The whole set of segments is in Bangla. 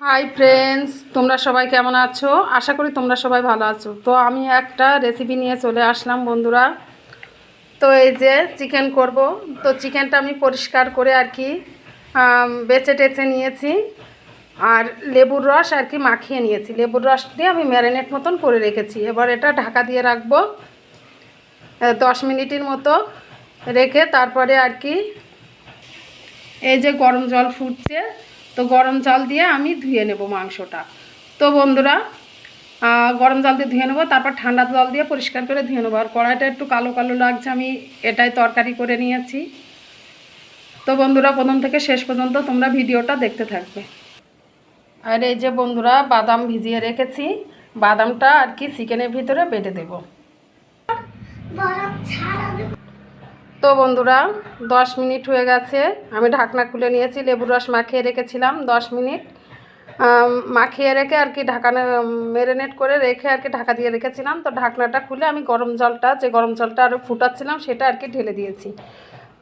হাই ফ্রেন্ডস তোমরা সবাই কেমন আছো? আশা করি তোমরা সবাই ভালো আছো। তো আমি একটা রেসিপি নিয়ে চলে আসলাম, বন্ধুরা। তো এই যে চিকেন করব। তো চিকেনটা আমি পরিষ্কার করে আর কি বেছে টেছে নিয়েছি। আর লেবুর রস আর কি মাখিয়ে নিয়েছি। লেবুর রস দিয়ে আমি ম্যারিনেট মতন করে রেখেছি। এবার এটা ঢাকা দিয়ে রাখব দশ মিনিটের মতো রেখে তারপরে আর কি এই যে গরম জল ফুটছে তো গরম জল দিয়ে আমি ধুয়ে নেব মাংসটা। তো বন্ধুরা গরম জল দিয়ে ধুয়ে নেব, তারপর ঠান্ডা জল দিয়ে পরিষ্কার করে ধুয়ে নেব। আর কড়াইটা একটু কালো কালো লাগছে, আমি এটাই তরকারি করে নিয়েছি। তো বন্ধুরা, প্রথম থেকে শেষ পর্যন্ত তোমরা ভিডিওটা দেখতে থাকবে। আর এই যে বন্ধুরা, বাদাম ভিজিয়ে রেখেছি। বাদামটা আর কি চিকেনের ভিতরে বেটে দেবো। তো বন্ধুরা, দশ মিনিট হয়ে গেছে। আমি ঢাকনা খুলে নিয়েছি, লেবুর রস মাখিয়ে রেখেছিলাম দশ মিনিট। মাখিয়ে রেখে আর কি ঢাকানা মেরিনেট করে রেখে আর কি ঢাকা দিয়ে রেখেছিলাম। তো ঢাকনাটা খুলে আমি গরম জলটা, যে গরম জলটা আরও ফুটাচ্ছিলাম, সেটা আর কি ঢেলে দিয়েছি।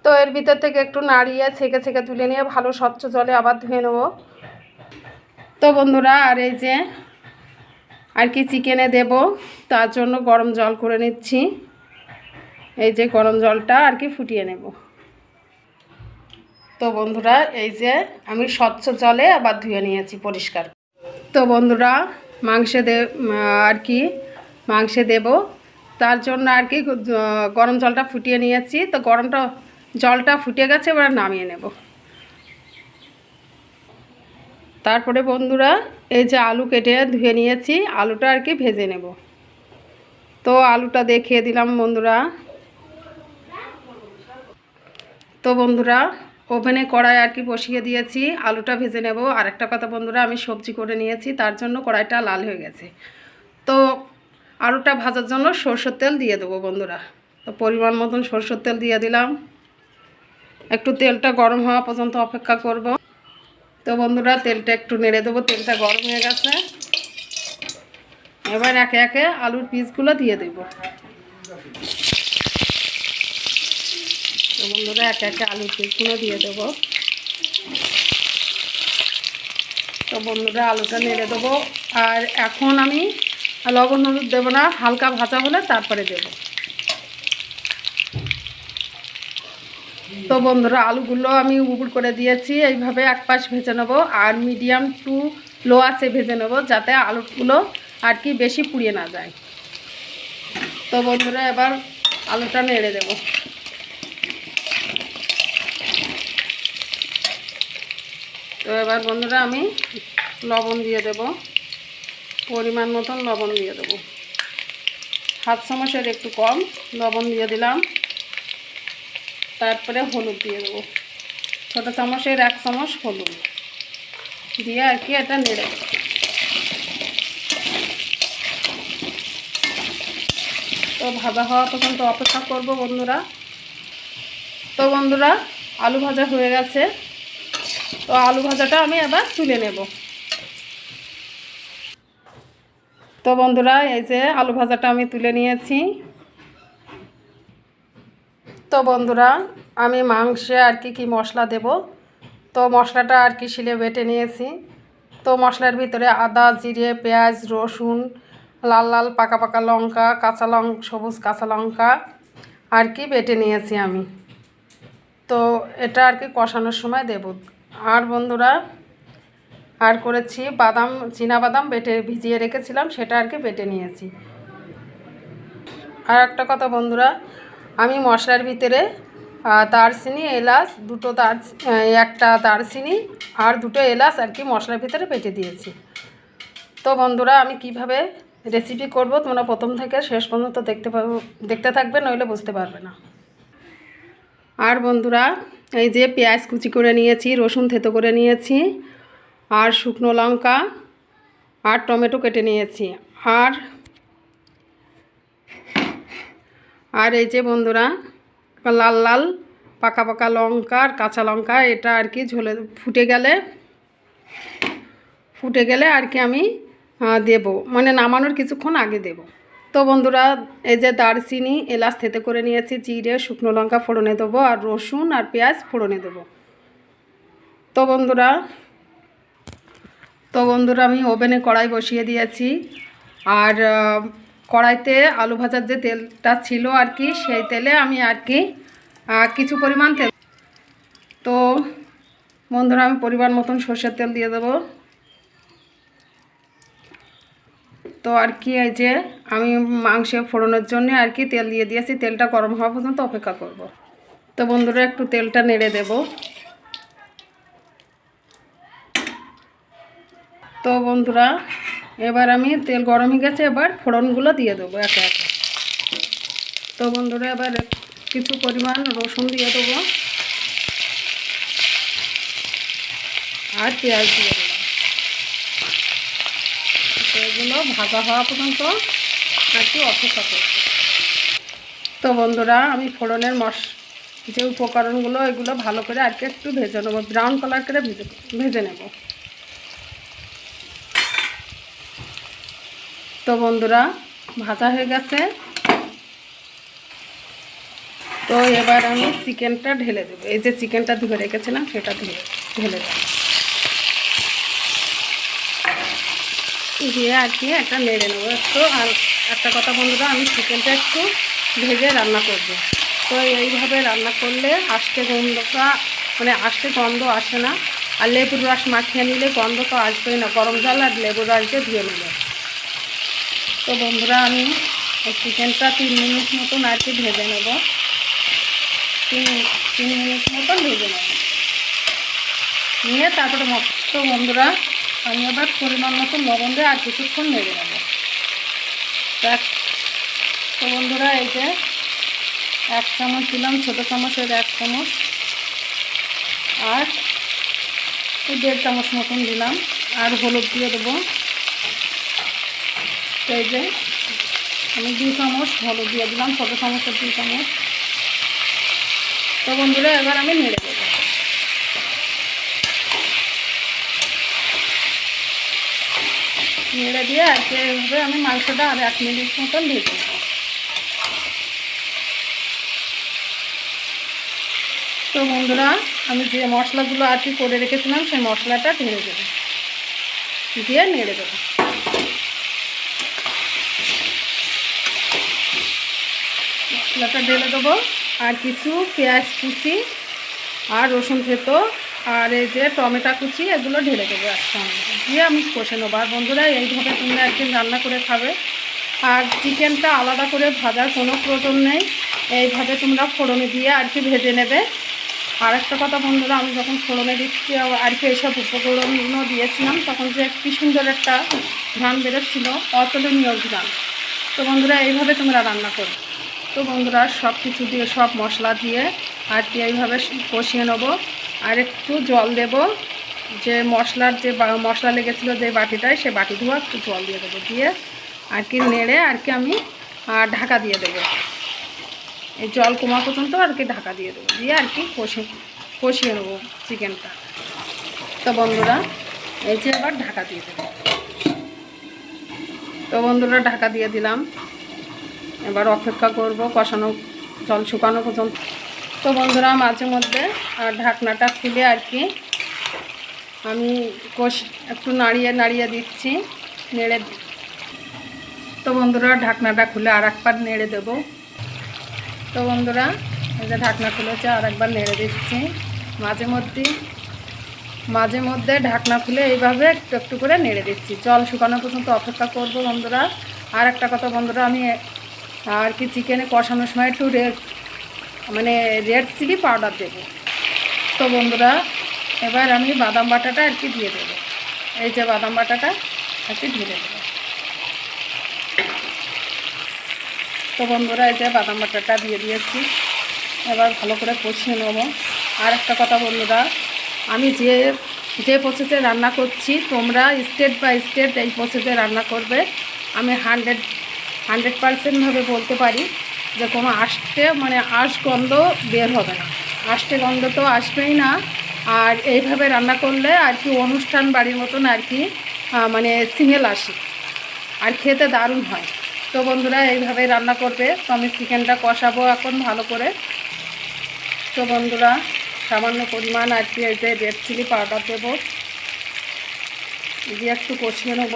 তো এর ভিতর থেকে একটু নাড়িয়ে, ছেঁকে ছেঁকে তুলে নিয়ে ভালো স্বচ্ছ জলে আবার ধুয়ে নেব। তো বন্ধুরা, আর এই যে আর কি চিকেনে দেব, তার জন্য গরম জল করে নিচ্ছি। এই যে গরম জলটা আর কি ফুটিয়ে নেব। তো বন্ধুরা, এই যে আমি স্বচ্ছ জলে আবার ধুয়ে নিয়েছি পরিষ্কার। তো বন্ধুরা, মাংসে দে আর কি মাংসে দেব। তার জন্য আর কি গরম জলটা ফুটিয়ে নিয়েছি। তো গরমটা, জলটা ফুটে গেছে, এবার নামিয়ে নেব। তারপরে বন্ধুরা, এই যে আলু কেটে ধুয়ে নিয়েছি। আলুটা আর কি ভেজে নেব। তো আলুটা দেখিয়ে দিলাম বন্ধুরা। তো বন্ধুরা, ওভেনে কড়াই আর কি বসিয়ে দিয়েছি, আলুটা ভেজে নেব। আর একটা কথা বন্ধুরা, আমি সবজি করে নিয়েছি, তার জন্য কড়াইটা লাল হয়ে গেছে। তো আলুটা ভাজার জন্য সরষের তেল দিয়ে দেবো বন্ধুরা। তো পরিমাণ মতন সরষের তেল দিয়ে দিলাম। একটু তেলটা গরম হওয়া পর্যন্ত অপেক্ষা করব। তো বন্ধুরা, তেলটা একটু নেড়ে দেবো, তেলটা গরম হয়ে গেছে। এবার একে একে আলুর পিসগুলো দিয়ে দেবো। বন্ধুরা, একে একে আলুর পিসগুলো দিয়ে দেবো। তো বন্ধুরা, আলুটা নেড়ে দেবো। আর এখন আমি লবণ হলুদ দেবো না, হালকা ভাজা হলে তারপরে দেবো। তো বন্ধুরা, আলুগুলো আমি উবুর করে দিয়েছি, এইভাবে এক পাশ ভেজে নেব আর মিডিয়াম টু লো আছে ভেজে নেব, যাতে আলুগুলো আর কি বেশি পুড়িয়ে না যায়। তো বন্ধুরা, এবার আলুটা নেড়ে দেবো। তো এবার বন্ধুরা আমি লবণ দিয়ে দেব। পরিমাণ মতন লবণ দিয়ে দেবো। হাত চামচের একটু কম, লবণ দিয়ে দিলাম। তারপরে হলুদ দিয়ে দেবো। ছোটো চামচের এক চামচ হলুদ। দিয়ে আর কি এটা নেড়ে। তো ভাজা হওয়া পর্যন্ত অপেক্ষা করব বন্ধুরা। তো বন্ধুরা, আলু ভাজা হয়ে গেছে। তো আলু ভাজাটা আমি এবার তুলে নেব। তো বন্ধুরা, এই যে আলু ভাজাটা আমি তুলে নিয়েছি। তো বন্ধুরা, আমি মাংসে আর কি কি মশলা দেব? তো মশলাটা আর কি শিলে বেটে নিয়েছি। তো মশলার ভিতরে আদা, জিরে, পেঁয়াজ, রসুন, লাল লাল পাকা পাকা লঙ্কা, কাঁচা লঙ্কা সবুজ কাঁচা লঙ্কা আর কি বেটে নিয়েছি আমি। তো এটা আর কি কষানোর সময় দেব। আর বন্ধুরা, আর করেছি বাদাম বাদাম বেটে ভিজিয়ে রেখেছিলাম, সেটা আর কি বেটে নিয়েছি। আর একটা কথা বন্ধুরা, আমি মশলার ভিতরে দারচিনি, এলাচ, দুটো দার একটা দারচিনি আর দুটো এলাচ আর কি মশলার ভিতরে বেটে দিয়েছি। তো বন্ধুরা, আমি কীভাবে রেসিপি করব তোমরা প্রথম থেকে শেষ পর্যন্ত দেখতে পাবো দেখতে থাকবে, নইলে বুঝতে পারবে না। আর বন্ধুরা এই যে পেঁয়াজ কুচি করে নিয়েছি, রসুন থেতো করে নিয়েছি, আর শুকনো লঙ্কা, আর টমেটো কেটে নিয়েছি। আর আর এই যে বন্ধুরা, লাল লাল, পাকা পাকা লঙ্কা আর কাঁচা লঙ্কা, এটা আর কি ঝোলে ফুটে গেলে ফুটে গেলে আর কি আমি দেব। মানে নামানোর কিছুক্ষণ আগে দেব। তো বন্ধুরা, এই যে দারচিনি, এলাচ থেতে করে নিয়েছি, জিরে, শুকনো লঙ্কা ফোড়নে দেবো, আর রসুন আর পেঁয়াজ ফোড়নে দেবো। তো বন্ধুরা তো বন্ধুরা, আমি ওভেনে কড়াই বসিয়ে দিয়েছি। আর কড়াইতে আলু ভাজার যে তেলটা ছিল আর কি, সেই তেলে আমি আর কি কিছু পরিমাণ তেল তো বন্ধুরা, আমি পরিমাণ মতন সর্ষের তেল দিয়ে দেবো। তো আর কি এই যে আমি মাংসে ফোড়নের জন্য আর কি তেল দিয়ে দিয়েছি, তেলটা গরম হওয়া পর্যন্ত অপেক্ষা করব। তো বন্ধুরা একটু তেলটা নেড়ে দেব। তো বন্ধুরা, এবার আমি তেল গরম হয়ে গেছে, এবার ফোড়নগুলো দিয়ে দেবো একে একে। তো বন্ধুরা, এবার কিছু পরিমাণ রসুন দিয়ে দেবো। আর পেঁয়াজ দিয়ে দেবো। তো এগুলো ভাজা হওয়া পর্যন্ত কি অপেক্ষা করব তো বন্ধুরা, আমি ফোড়নের মশ যে উপকরণগুলো এগুলো ভালো করে আর একটু ভেজে নেব ব্রাউন কালার করে ভেজে ভেজে নেব। তো বন্ধুরা, ভাজা হয়ে গেছে। তো এবার আমি চিকেনটা ঢেলে দেবো। এই যে চিকেনটা ধুয়ে রেখেছিলাম, সেটা ধুয়ে, ঢেলে দেবো। দিয়ে আর কি একটা নেড়ে নেব। একটু আর একটা কথা বন্ধুরা, আমি চিকেনটা একটু ভেজে রান্না করব। তো এইভাবে রান্না করলে আষ্টে গন্ধটা মানে আষ্টে গন্ধ আসে না। আর লেবুর রস মাখিয়ে নিলে গন্ধ তো আসবেই না, গরম জল আর লেবুর রস দিয়ে ধুয়ে নেবে। তো বন্ধুরা, আমি চিকেনটা তিন মিনিট মতন আর কি ভেজে নেব। তিন তিন মিনিট মতন ভেজে নেব। নিয়ে তারপরে মশ তো বন্ধুরা আমি আবার পরিমাণ মতো লবণ দিয়ে আর কিছুক্ষণ নেড়ে নেব। তো বন্ধুরা, এই যে এক চামচ দিলাম, ছোটো চামচের এক চামচ। আর এই দেড় চামচ মতন দিলাম, আর হলুদ দিয়ে দেবো। এই যে আমি দুই চামচ হলুদ দিয়ে দিলাম, ছোটো চামচের দুই চামচ। তো বন্ধুরা, এবার আমি নেড়ে দেবো দিয়ে আর কি এইভাবে আমি মাংসটা আর এক মিনিট মতন ভেজে নেব তো বন্ধুরা, আমি যে মশলাগুলো আর কি করে রেখেছিলাম, সেই মশলাটা ঢেলে দেবো। দিয়ে নেড়ে দেবো। মশলাটা ঢেলে দেবো। আর কিছু পেঁয়াজ কুচি আর রসুন থেতো আর এই যে টমেটো কুচি, এগুলো ঢেলে দেবো একসঙ্গে। দিয়ে আমি কষে নেব। আর বন্ধুরা, এইভাবে তোমরা একদিন রান্না করে খাবে। আর চিকেনটা আলাদা করে ভাজার কোনো প্রয়োজন নেই। এইভাবে তোমরা ফোড়নে দিয়ে আর কি ভেজে নেবে। আর একটা কথা বন্ধুরা, আমি যখন ফোড়নে দিচ্ছি আর কি এইসব উপকরণও দিয়েছিলাম, তখন যে কি সুন্দর একটা ধান বেরোচ্ছিল, অতুলনীয় ধান তো বন্ধুরা, এইভাবে তোমরা রান্না করবে তো বন্ধুরা, সব কিছু দিয়ে, সব মশলা দিয়ে আর কি এইভাবে কষিয়ে নেব। আর একটু জল দেব। যে মশলার যে মশলা লেগেছিলো যে বাটিটায়, সে বাটি ধোয়া একটু জল দিয়ে দেবো দিয়ে। আর কি নেড়ে আর কি আমি ঢাকা দিয়ে দেবো। এই জল কমা পর্যন্ত আর কি ঢাকা দিয়ে দেবো। দিয়ে আর কি কষে, কষিয়ে নেব চিকেনটা। তো বন্ধুরা, এই যে আবার ঢাকা দিয়ে দেবো। তো বন্ধুরা, ঢাকা দিয়ে দিলাম। এবার অপেক্ষা করব কষানো জল শুকানো পর্যন্ত। তো বন্ধুরা, মাঝে মধ্যে আর ঢাকনাটা খুলে আর কি আমি কষ একটু নাড়িয়ে নাড়িয়ে দিচ্ছি, নেড়ে তো বন্ধুরা, ঢাকনাটা খুলে আর একবার নেড়ে দেবো। তো বন্ধুরা, এই যে ঢাকনা খুলেছে আর একবার নেড়ে দিচ্ছি। মাঝে মধ্যে মাঝে মধ্যে ঢাকনা খুলে এইভাবে একটু একটু করে নেড়ে দিচ্ছি। জল শুকানো পর্যন্ত অপেক্ষা করব বন্ধুরা। আর একটা কথা বন্ধুরা, আমি আর কি চিকেনে কষানোর সময় একটু রেড মানে রেড চিলি পাউডার দেবো। তো বন্ধুরা, এবার আমি বাদাম বাটাটা আর কি দিয়ে দেবো। এই যে বাদাম বাটাটা আর কি ঢেলে দেবো। তো বন্ধুরা, এই যে বাদাম বাটাটা দিয়ে দিয়েছি। এবার ভালো করে কষিয়ে নেব। আর একটা কথা বন্ধুরা, আমি যে যে প্রসেসে রান্না করছি, তোমরা স্টেট বাই স্টেট এই প্রসেসে রান্না করবে। আমি হান্ড্রেড হান্ড্রেড পারসেন্টভাবে বলতে পারি যে কোনো আষ্টে মানে আঁশ গন্ধ বের হবে না। আষ্টে গন্ধ তো আসবেই না। আর এইভাবে রান্না করলে আর কি অনুষ্ঠান বাড়ির মতন আর কি মানে স্মেল আসে আর খেতে দারুণ হয়। তো বন্ধুরা, এইভাবে রান্না করবে। তো আমি চিকেনটা কষাবো এখন ভালো করে। তো বন্ধুরা, সামান্য পরিমাণ আর কি এই যে রেড চিলি পাউডার দেবো। দিয়ে একটু কষিয়ে নেব।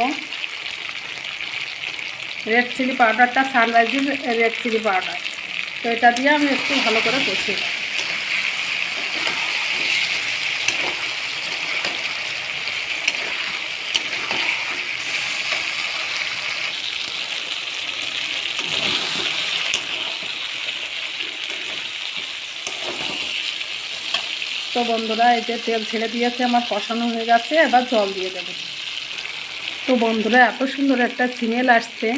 রেড চিলি পাউডারটা সানরাইজের রেড চিলি পাউডার তো এটা দিয়ে আমি একটু ভালো করে কষিয়ে তো বন্ধুরা, এই যে তেল ছেড়ে দিয়েছে, আমার কষানো হয়ে গেছে, এবার জল দিয়ে দেবো। তো বন্ধুরা, এত সুন্দর একটা স্মেল আসছে।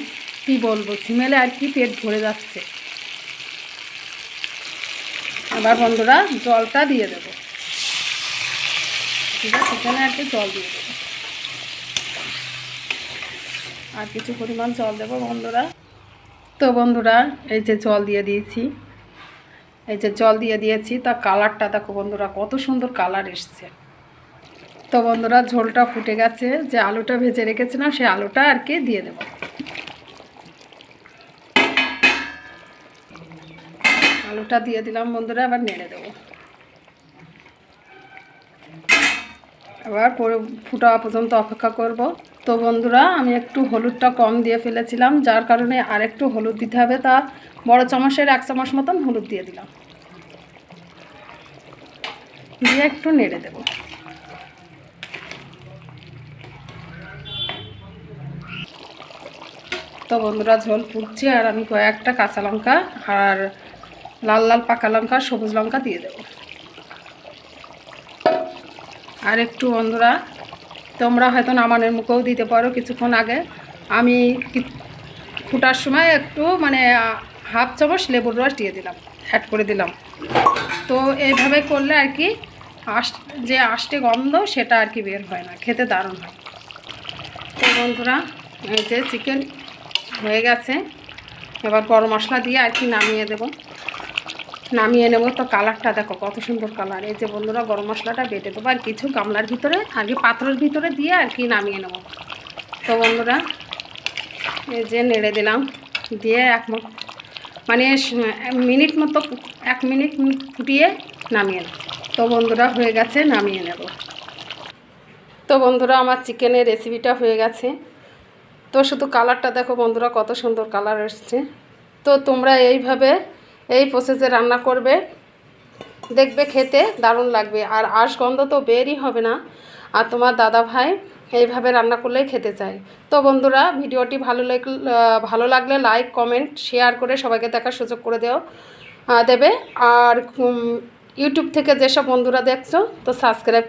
কি বলব, স্মেলে আর কি পেট ভরে যাচ্ছে। আবার বন্ধুরা, জলটা দিয়ে দেবো। ঠিক আছে সেখানে আর কি জল দিয়ে দেবো। আর কিছু পরিমাণ জল দেবো বন্ধুরা। তো বন্ধুরা, এই যে জল দিয়ে দিয়েছি। এই যে জল দিয়ে দিয়েছি তা কালারটা দেখো বন্ধুরা, কত সুন্দর কালার এসছে। তো বন্ধুরা, ঝোলটা ফুটে গেছে। যে আলুটা ভেজে রেখেছিলাম, সেই আলুটা আর কি দিয়ে দেব। আলুটা দিয়ে দিলাম বন্ধুরা আবার নেড়ে দেবো। আবার ফুটা পর্যন্ত অপেক্ষা করব। তো বন্ধুরা, আমি একটু হলুদটা কম দিয়ে ফেলেছিলাম, যার কারণে আর একটু হলুদ দিতে হবে। তা বড় চামচের এক চামচ মতন হলুদ দিয়ে দিলাম। দিয়ে একটু নেড়ে দেব। তো বন্ধুরা ঝোল ফুটছে আর আমি কয়েকটা কাঁচা লঙ্কা আর লাল লাল পাকা লঙ্কা, সবুজ লঙ্কা দিয়ে দেবো। আর একটু বন্ধুরা, তোমরা হয়তো নামানের মুখেও দিতে পারো কিছুক্ষণ আগে। আমি ফুটার সময় একটু মানে হাফ চামচ লেবুর রস দিয়ে দিলাম অ্যাড করে দিলাম। তো এইভাবে করলে আর কি আস যে আষ্টে গন্ধ সেটা আর কি বের হয় না, খেতে দারুণ হয়। তো বন্ধুরা, এই যে চিকেন হয়ে গেছে। এবার গরম মশলা দিয়ে আর কি নামিয়ে দেবো। নামিয়ে নেব তো কালারটা দেখো, কত সুন্দর কালার। এই যে বন্ধুরা, গরম মশলাটা বেটে দেবো আর কিছু গামলার ভিতরে আর কি পাত্রের ভিতরে দিয়ে আর কি নামিয়ে নেব। তো বন্ধুরা, এই যে নেড়ে দিলাম, দিয়ে এক মানে মিনিট মতো, এক মিনিট ফুটিয়ে নামিয়ে নেব। তো বন্ধুরা, হয়ে গেছে, নামিয়ে নেব। তো বন্ধুরা, আমার চিকেনের রেসিপিটা হয়ে গেছে। তো শুধু কালারটা দেখো বন্ধুরা, কত সুন্দর কালার এসছে। তো তোমরা এইভাবে এই প্রসেসে রান্না করবে। দেখবে খেতে দারুণ লাগবে। আর আঁশ গন্ধ তো বেরই হবে না। আর তোমার দাদা ভাই এইভাবে রান্না করলেই খেতে চায়। তো বন্ধুরা, ভিডিওটি ভালো লাগ ভালো লাগলে লাইক কমেন্ট শেয়ার করে সবাইকে দেখার সুযোগ করে দেও দেবে। আর ইউটিউব থেকে যেসব বন্ধুরা দেখছ, তো সাবস্ক্রাইব